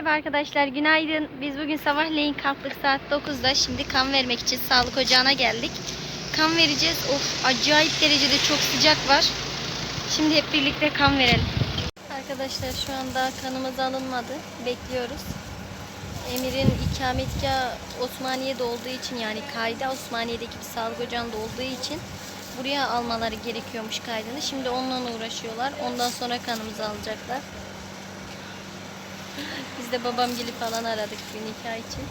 Merhaba arkadaşlar, günaydın. Biz bugün sabahleyin kalktık saat 9'da. Şimdi kan vermek için sağlık ocağına geldik. Kan vereceğiz. Of, acayip derecede çok sıcak var. Şimdi hep birlikte kan verelim. Arkadaşlar şu anda kanımız alınmadı. Bekliyoruz. Emir'in ikametgahı Osmaniye'de olduğu için yani kayda Osmaniye'deki bir sağlık ocağında olduğu için buraya almaları gerekiyormuş kaydını. Şimdi onunla uğraşıyorlar. Ondan sonra kanımızı alacaklar. Biz de babam gelip falan aradık bir nikah için.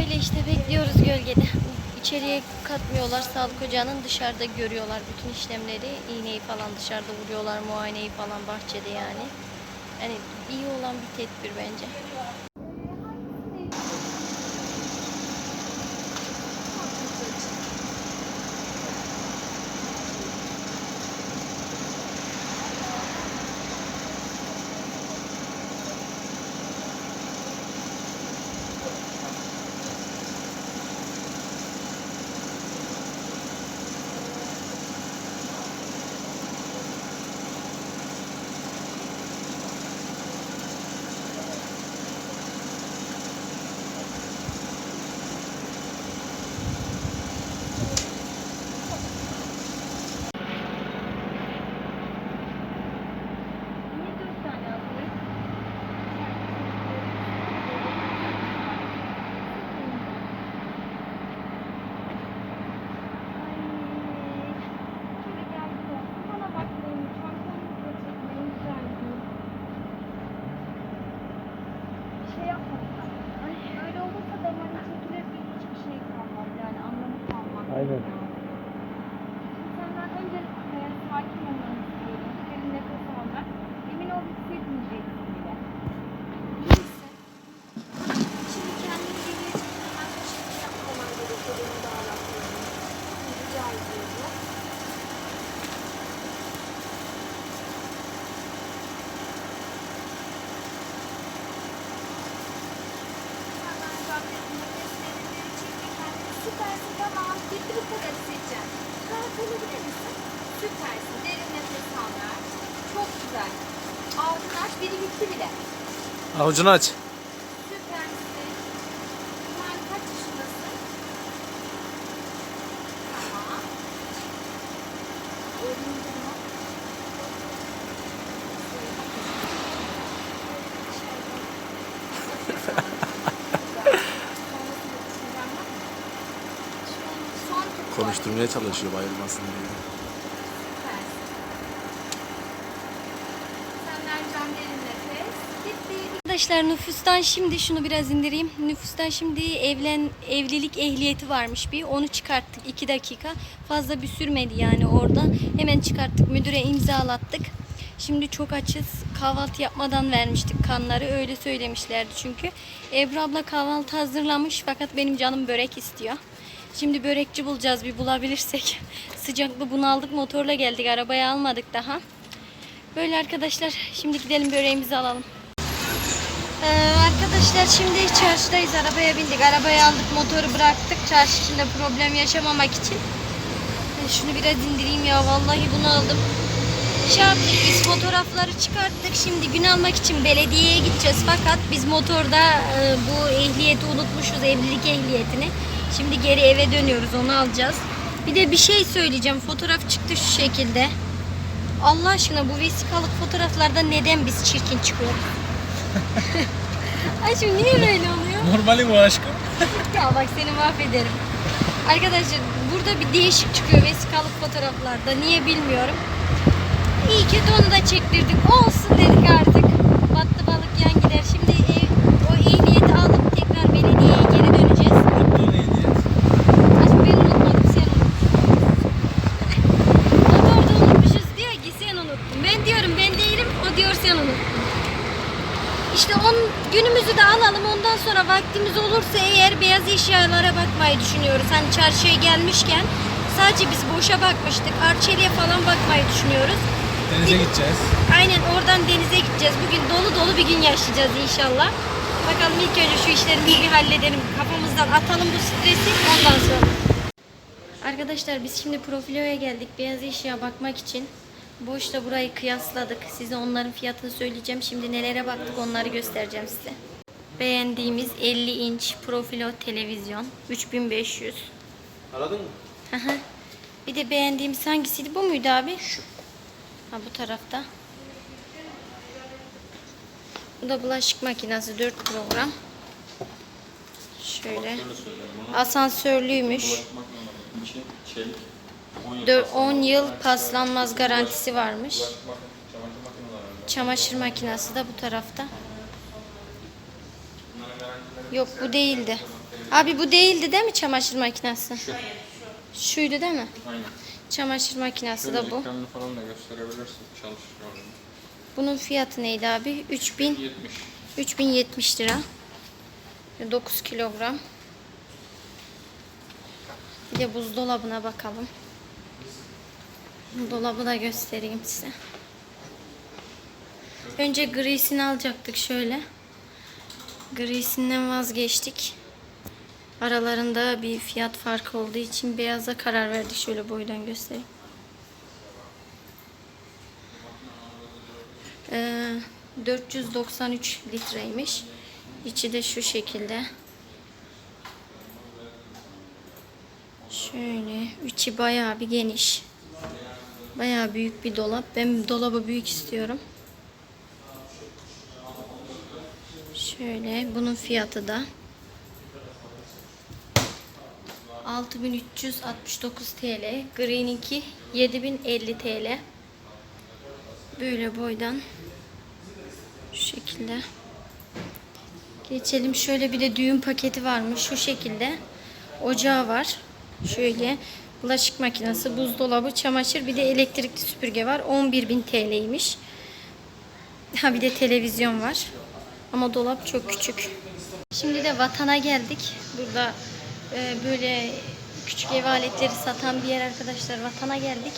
Öyle işte bekliyoruz gölgede. İçeriye katmıyorlar. Sağlık ocağının dışarıda görüyorlar bütün işlemleri. İğneyi falan dışarıda vuruyorlar. Muayeneyi falan bahçede yani. Yani iyi olan bir tedbir bence. Niye dört tane aldın? Şöyle geldi de bana bakmayın lütfen kolunuzu da çekmeyin rica ediyorum. Şey yapmayın. Ay, öyle olursa da hani çekilir bir hiçbir şey kalmaz yani anlamı kalmaz. Aynen. Şimdi senden öncelikle sakin olmanı istiyorum. Derin nefes almak. Emin ol hissetmeyeceksin bile. İyi misin? Şimdi kendini geriye çekmeden bir şey yapmaman gerekiyor beni bağlatmıyorum. Rica ediyorum. Hemen zaten nefeslerini çekme kendini. Süpersin tamam. Bitti bu kadar hissedeceğim. Rahat olabilir misin? Süpersin. Derin nefes al ver. Çok güzel. Ağzını aç. Biri bitti bile. Avucunu aç. Konuşturmaya çalışıyor bayılmasın diye. Arkadaşlar nüfustan şimdi şunu biraz indireyim. Nüfustan şimdi evlen evlilik ehliyeti varmış bir. Onu çıkarttık 2 dakika. Fazla bir sürmedi yani orada. Hemen çıkarttık. Müdüre imzalattık. Şimdi çok açız. Kahvaltı yapmadan vermiştik kanları. Öyle söylemişlerdi çünkü. Ebru abla kahvaltı hazırlamış fakat benim canım börek istiyor. Şimdi börekçi bulacağız bir bulabilirsek. Sıcaklı bunaldık motorla geldik. Arabayı almadık daha. Böyle arkadaşlar şimdi gidelim böreğimizi alalım. Ee, arkadaşlar şimdi çarşıdayız. Arabaya bindik. Arabayı aldık. Motoru bıraktık. Çarşı içinde problem yaşamamak için. Ben şunu biraz indireyim ya. Vallahi bunu aldım. Şey yaptık biz fotoğrafları çıkarttık. Şimdi gün almak için belediyeye gideceğiz. Fakat biz motorda e, bu ehliyeti unutmuşuz. Evlilik ehliyetini. Şimdi geri eve dönüyoruz. Onu alacağız. Bir de bir şey söyleyeceğim. Fotoğraf çıktı şu şekilde. Allah aşkına bu vesikalık fotoğraflarda neden biz çirkin çıkıyoruz? Aşkım niye böyle oluyor? Normali bu aşkım. Ya bak seni mahvederim. Arkadaşlar burada bir değişik çıkıyor vesikalık fotoğraflarda. Niye bilmiyorum. İyi kötü onu da çektirdik. Olsun dedik artık. Battı balık yan gider. Şimdi ev, o ehliyeti alıp tekrar belediyeye geri döneceğiz. Unuttuğun ehliyet. Aşkım ben unutmadım sen unuttun. Motorda unutmuşuz diyor ki sen unuttun. Ben diyorum ben değilim o diyor sen unuttun. İşte on günümüzü de alalım ondan sonra vaktimiz olursa eğer beyaz eşyalara bakmayı düşünüyoruz. Hani çarşıya gelmişken sadece biz boşa bakmıştık. Arçeli'ye falan bakmayı düşünüyoruz. Denize gideceğiz. Aynen oradan denize gideceğiz. Bugün dolu dolu bir gün yaşayacağız inşallah. Bakalım ilk önce şu işlerimizi bir halledelim. Kafamızdan atalım bu stresi ondan sonra. Arkadaşlar biz şimdi Profilo'ya geldik beyaz eşya bakmak için. Boşta burayı kıyasladık. Size onların fiyatını söyleyeceğim. Şimdi nelere baktık onları göstereceğim size. Beğendiğimiz 50 inç profilo televizyon 3500. Aradın mı? Hı hı. bir de beğendiğimiz hangisiydi? Bu muydu abi? Şu. Ha bu tarafta. Bu da bulaşık makinesi 4 program. Şöyle. Asansörlüymüş. için çelik 10 yıl Dö- 10 yıl paslanmaz garantisi varmış. Çamaşır makinesi de bu tarafta. Yok bu değildi. Abi bu değildi değil mi çamaşır makinesi? Şu. Şuydu değil mi? Aynen. Çamaşır makinesi Şöyle de bu. ekranını falan da gösterebilirsin çalışır orada. Bunun fiyatı neydi abi? 3000 70. 3070 lira. 9 kilogram. Bir de buzdolabına bakalım. Dolabı da göstereyim size. Önce grisini alacaktık şöyle. Grisinden vazgeçtik. Aralarında bir fiyat farkı olduğu için beyaza karar verdik. Şöyle boydan göstereyim. Ee, 493 litreymiş. İçi de şu şekilde. Şöyle içi bayağı bir geniş. Bayağı büyük bir dolap. Ben dolabı büyük istiyorum. Şöyle bunun fiyatı da 6369 TL. Green'inki 7050 TL. Böyle boydan şu şekilde. Geçelim. Şöyle bir de düğün paketi varmış. Şu şekilde. Ocağı var. Şöyle. Bulaşık makinesi, buzdolabı, çamaşır. Bir de elektrikli süpürge var. 11.000 TL'ymiş. Ha bir de televizyon var. Ama dolap çok küçük. Şimdi de vatana geldik. Burada e, böyle küçük ev aletleri satan bir yer arkadaşlar. Vatana geldik.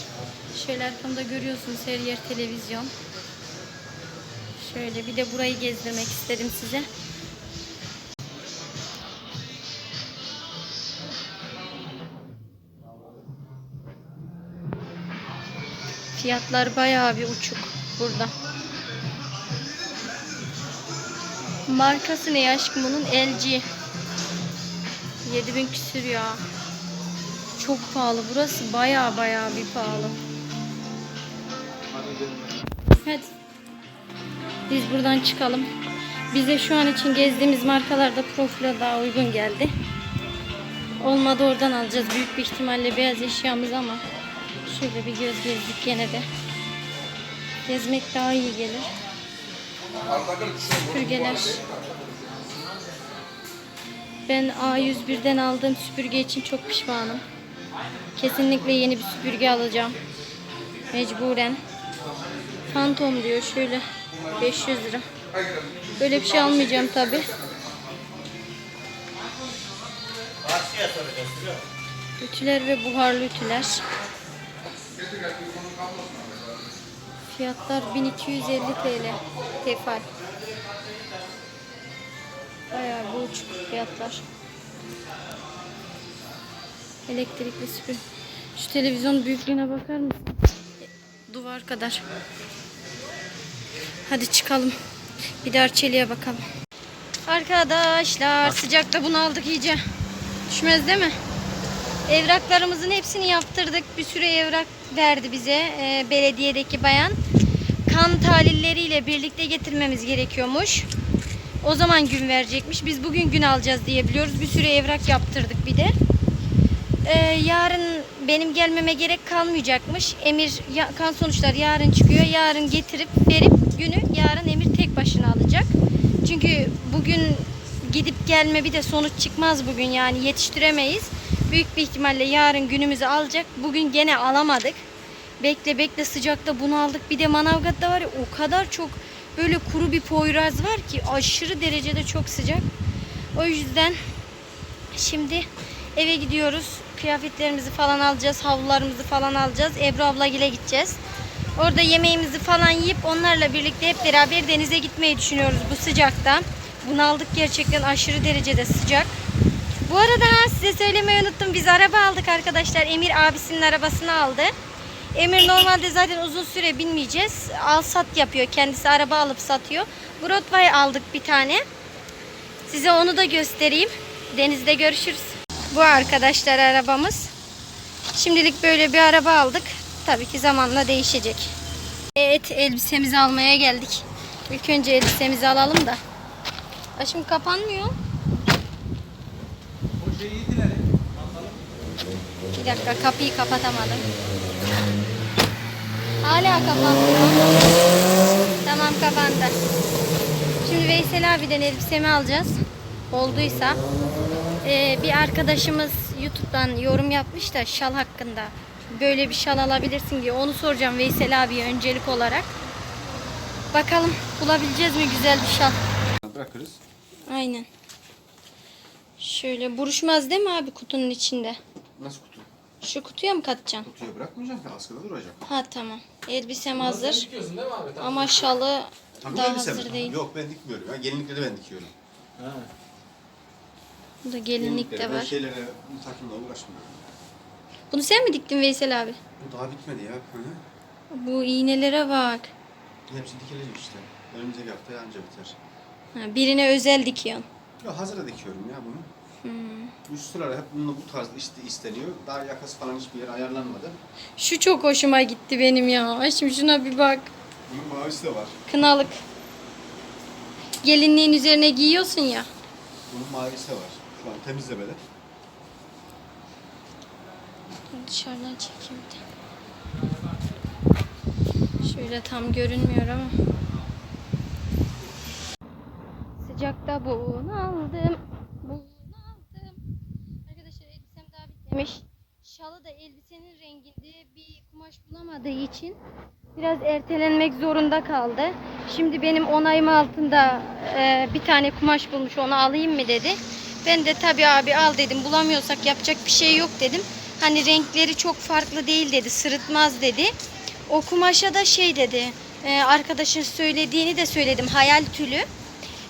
Şöyle arkamda görüyorsunuz her yer televizyon. Şöyle bir de burayı gezdirmek istedim size. Fiyatlar bayağı bir uçuk burada. Markası ne aşkım bunun? LG. 7000 küsür ya. Çok pahalı. Burası bayağı bayağı bir pahalı. Hadi. Biz buradan çıkalım. Bize şu an için gezdiğimiz markalarda profile daha uygun geldi. Olmadı oradan alacağız. Büyük bir ihtimalle beyaz eşyamız ama şöyle bir göz gezdik gene de. Gezmek daha iyi gelir. Süpürgeler. Ben A101'den aldığım süpürge için çok pişmanım. Kesinlikle yeni bir süpürge alacağım. Mecburen. Phantom diyor şöyle 500 lira. Böyle bir şey almayacağım tabi. Ütüler ve buharlı ütüler. Fiyatlar 1250 TL. Tefal. Bayağı bir uçuk fiyatlar. Elektrikli süpür. Şu televizyon büyüklüğüne bakar mısın? Duvar kadar. Hadi çıkalım. Bir de Arçelik'e bakalım. Arkadaşlar sıcakta bunu aldık iyice. Düşmez değil mi? Evraklarımızın hepsini yaptırdık. Bir sürü evrak verdi bize e, belediyedeki bayan. Kan tahlilleriyle birlikte getirmemiz gerekiyormuş. O zaman gün verecekmiş. Biz bugün gün alacağız diye biliyoruz. Bir sürü evrak yaptırdık bir de. Ee, yarın benim gelmeme gerek kalmayacakmış. Emir kan sonuçları yarın çıkıyor. Yarın getirip verip günü yarın Emir tek başına alacak. Çünkü bugün gidip gelme bir de sonuç çıkmaz bugün yani yetiştiremeyiz. Büyük bir ihtimalle yarın günümüzü alacak. Bugün gene alamadık. Bekle bekle sıcakta bunu aldık. Bir de Manavgat'ta var ya o kadar çok böyle kuru bir poyraz var ki aşırı derecede çok sıcak. O yüzden Şimdi eve gidiyoruz. Kıyafetlerimizi falan alacağız. Havlularımızı falan alacağız. Ebru ablagile gideceğiz. Orada yemeğimizi falan yiyip onlarla birlikte hep beraber denize gitmeyi düşünüyoruz bu sıcakta. Bunaldık gerçekten aşırı derecede sıcak. Bu arada ha, size söylemeyi unuttum. Biz araba aldık arkadaşlar. Emir abisinin arabasını aldı. Emir normalde zaten uzun süre binmeyeceğiz. Al sat yapıyor. Kendisi araba alıp satıyor. Broadway aldık bir tane. Size onu da göstereyim. Denizde görüşürüz. Bu arkadaşlar arabamız. Şimdilik böyle bir araba aldık. Tabii ki zamanla değişecek. Evet elbisemizi almaya geldik. İlk önce elbisemizi alalım da. Şimdi kapanmıyor. Bir dakika kapıyı kapatamadım. Hala kapanmıyor. Tamam kapandı. Şimdi Veysel abiden elbisemi alacağız. Olduysa. Ee, bir arkadaşımız YouTube'dan yorum yapmış da şal hakkında. Böyle bir şal alabilirsin diye. Onu soracağım Veysel abiye öncelik olarak. Bakalım bulabileceğiz mi güzel bir şal. Bırakırız. Aynen. Şöyle buruşmaz değil mi abi kutunun içinde? Nasıl kutu? Şu kutuya mı katacaksın? Kutuya bırakmayacaksın ki askıda duracak. Ha tamam. Elbisem hazır. Dikiyorsun değil mi abi? Ama şalı Takım daha elbise mi? hazır değil. Yok ben dikmiyorum. Ya gelinlikleri ben dikiyorum. Ha. Burada gelinlik de Ben var. şeylere, bu takımla uğraşmıyorum. Bunu sen mi diktin Veysel abi? Bu daha bitmedi ya. Hı -hı. Bu iğnelere bak. Hepsi dikilecek işte. Önümüzdeki hafta anca biter. Ha, birine özel dikiyorsun. Ya hazıra dikiyorum ya bunu. Hmm. Üst sıralar hep bunun bu tarz işte isteniyor. Daha yakası falan hiçbir yer ayarlanmadı. Şu çok hoşuma gitti benim ya. Şimdi şuna bir bak. Bunun mavisi de var. Kınalık. Gelinliğin üzerine giyiyorsun ya. Bunun mavisi de var. Şu an temizlemede. Dışarıdan çekeyim de. Şöyle tam görünmüyor ama. Sıcakta. Bunaldım. Arkadaşlar bitmemiş. Şalı da elbisenin renginde bir kumaş bulamadığı için biraz ertelenmek zorunda kaldı. Şimdi benim onayım altında e, bir tane kumaş bulmuş onu alayım mı dedi. Ben de tabii abi al dedim. Bulamıyorsak yapacak bir şey yok dedim. Hani renkleri çok farklı değil dedi. Sırıtmaz dedi. O kumaşa da şey dedi. e, arkadaşın söylediğini de söyledim. Hayal tülü.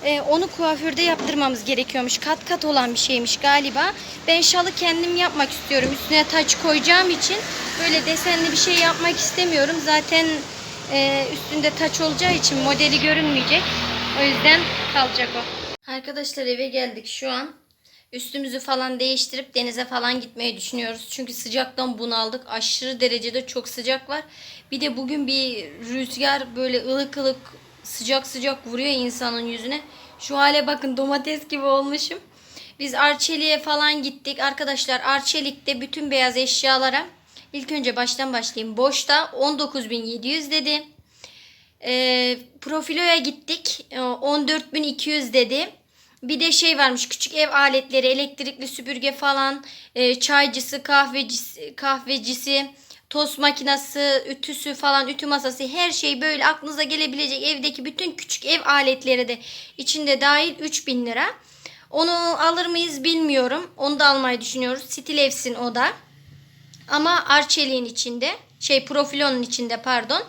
E, onu kuaförde yaptırmamız gerekiyormuş. Kat kat olan bir şeymiş galiba. Ben şalı kendim yapmak istiyorum. Üstüne taç koyacağım için böyle desenli bir şey yapmak istemiyorum. Zaten e, üstünde taç olacağı için modeli görünmeyecek. O yüzden kalacak o. Arkadaşlar eve geldik şu an. Üstümüzü falan değiştirip denize falan gitmeyi düşünüyoruz. Çünkü sıcaktan bunaldık. Aşırı derecede çok sıcak var. Bir de bugün bir rüzgar böyle ılık ılık sıcak sıcak vuruyor insanın yüzüne. Şu hale bakın domates gibi olmuşum. Biz Arçelik'e falan gittik. Arkadaşlar Arçelik'te bütün beyaz eşyalara ilk önce baştan başlayayım. Boşta 19.700 dedi. E, profiloya gittik. E, 14.200 dedi. Bir de şey varmış küçük ev aletleri, elektrikli süpürge falan, e, çaycısı, kahvecisi, kahvecisi, tost makinesi, ütüsü falan, ütü masası her şey böyle aklınıza gelebilecek evdeki bütün küçük ev aletleri de içinde dahil 3000 lira. Onu alır mıyız bilmiyorum. Onu da almayı düşünüyoruz. Stilevs'in o da. Ama Arçelik'in içinde, şey Profilon'un içinde pardon.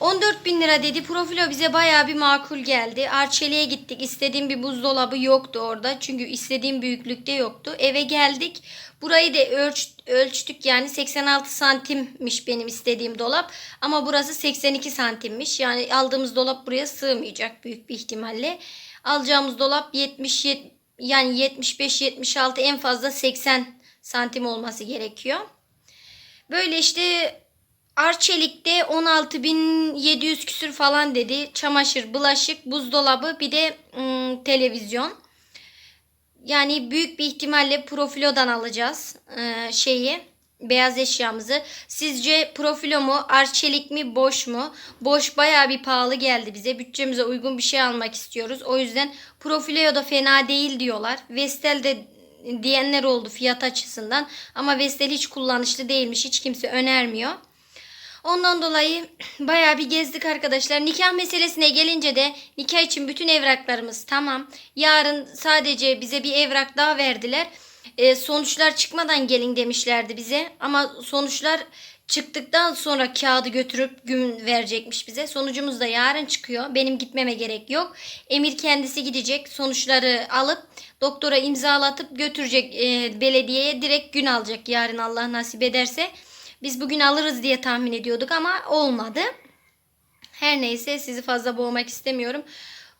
14 bin lira dedi. Profilo bize bayağı bir makul geldi. Arçelik'e gittik. İstediğim bir buzdolabı yoktu orada. Çünkü istediğim büyüklükte yoktu. Eve geldik. Burayı da ölç, ölçtük. Yani 86 santimmiş benim istediğim dolap. Ama burası 82 santimmiş. Yani aldığımız dolap buraya sığmayacak büyük bir ihtimalle. Alacağımız dolap 70 yet- yani 75 76 en fazla 80 santim olması gerekiyor. Böyle işte Arçelik'te 16.700 küsür falan dedi. Çamaşır, bulaşık, buzdolabı bir de ım, televizyon. Yani büyük bir ihtimalle Profilo'dan alacağız ee, şeyi beyaz eşyamızı. Sizce Profilo mu, Arçelik mi, Boş mu? Boş bayağı bir pahalı geldi bize. Bütçemize uygun bir şey almak istiyoruz. O yüzden Profilo'ya da fena değil diyorlar. Vestel de diyenler oldu fiyat açısından. Ama Vestel hiç kullanışlı değilmiş. Hiç kimse önermiyor. Ondan dolayı bayağı bir gezdik arkadaşlar. Nikah meselesine gelince de nikah için bütün evraklarımız tamam. Yarın sadece bize bir evrak daha verdiler. Ee, sonuçlar çıkmadan gelin demişlerdi bize. Ama sonuçlar çıktıktan sonra kağıdı götürüp gün verecekmiş bize. Sonucumuz da yarın çıkıyor. Benim gitmeme gerek yok. Emir kendisi gidecek. Sonuçları alıp doktora imzalatıp götürecek e, belediyeye. Direkt gün alacak yarın Allah nasip ederse. Biz bugün alırız diye tahmin ediyorduk ama olmadı. Her neyse sizi fazla boğmak istemiyorum.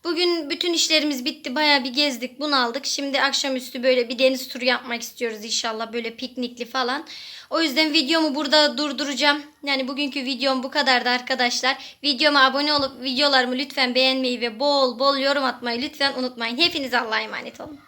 Bugün bütün işlerimiz bitti. Bayağı bir gezdik, bunaldık. Şimdi akşamüstü böyle bir deniz turu yapmak istiyoruz inşallah. Böyle piknikli falan. O yüzden videomu burada durduracağım. Yani bugünkü videom bu kadardı arkadaşlar. Videoma abone olup videolarımı lütfen beğenmeyi ve bol bol yorum atmayı lütfen unutmayın. Hepiniz Allah'a emanet olun.